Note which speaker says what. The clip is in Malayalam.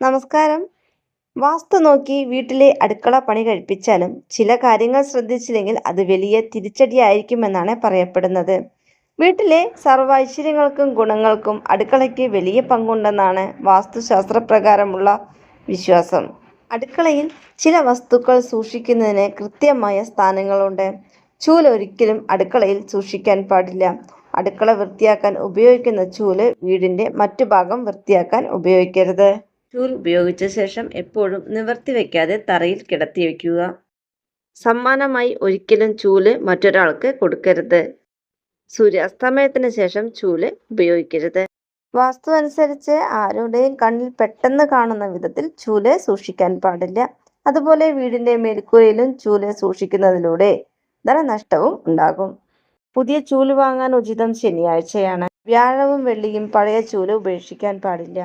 Speaker 1: നമസ്കാരം. വാസ്തു നോക്കി വീട്ടിലെ അടുക്കള പണി കഴിപ്പിച്ചാലും ചില കാര്യങ്ങൾ ശ്രദ്ധിച്ചില്ലെങ്കിൽ അത് വലിയ തിരിച്ചടിയായിരിക്കുമെന്നാണ് പറയപ്പെടുന്നത്. വീട്ടിലെ സർവ ഐശ്വര്യങ്ങൾക്കും ഗുണങ്ങൾക്കും അടുക്കളയ്ക്ക് വലിയ പങ്കുണ്ടെന്നാണ് വാസ്തുശാസ്ത്രപ്രകാരമുള്ള വിശ്വാസം. അടുക്കളയിൽ ചില വസ്തുക്കൾ സൂക്ഷിക്കുന്നതിന് കൃത്യമായ സ്ഥാനങ്ങളുണ്ട്. ചൂൽ ഒരിക്കലും അടുക്കളയിൽ സൂക്ഷിക്കാൻ പാടില്ല. അടുക്കള വൃത്തിയാക്കാൻ ഉപയോഗിക്കുന്ന ചൂൽ വീടിന്റെ മറ്റു ഭാഗം വൃത്തിയാക്കാൻ ഉപയോഗിക്കരുത്. ചൂൽ ഉപയോഗിച്ച ശേഷം എപ്പോഴും നിവർത്തി വയ്ക്കാതെ തറയിൽ കിടത്തി വയ്ക്കുക സമ്മാനമായി ഒരിക്കലും ചൂൽ മറ്റൊരാൾക്ക് കൊടുക്കരുത്. സൂര്യാസ്തമയത്തിന് ശേഷം ചൂൽ ഉപയോഗിക്കരുത്. വാസ്തു അനുസരിച്ച് ആരുടെയും കണ്ണിൽ പെട്ടെന്ന് കാണുന്ന വിധത്തിൽ ചൂൽ സൂക്ഷിക്കാൻ പാടില്ല. അതുപോലെ വീടിന്റെ മേൽക്കൂരയിലും ചൂൽ സൂക്ഷിക്കുന്നതിലൂടെ ധനനഷ്ടവും ഉണ്ടാകും. പുതിയ ചൂൽ വാങ്ങാൻ ഉചിതം ശനിയാഴ്ചയാണ്. വ്യാഴവും വെള്ളിയും പഴയ ചൂൽ ഉപേക്ഷിക്കാൻ പാടില്ല.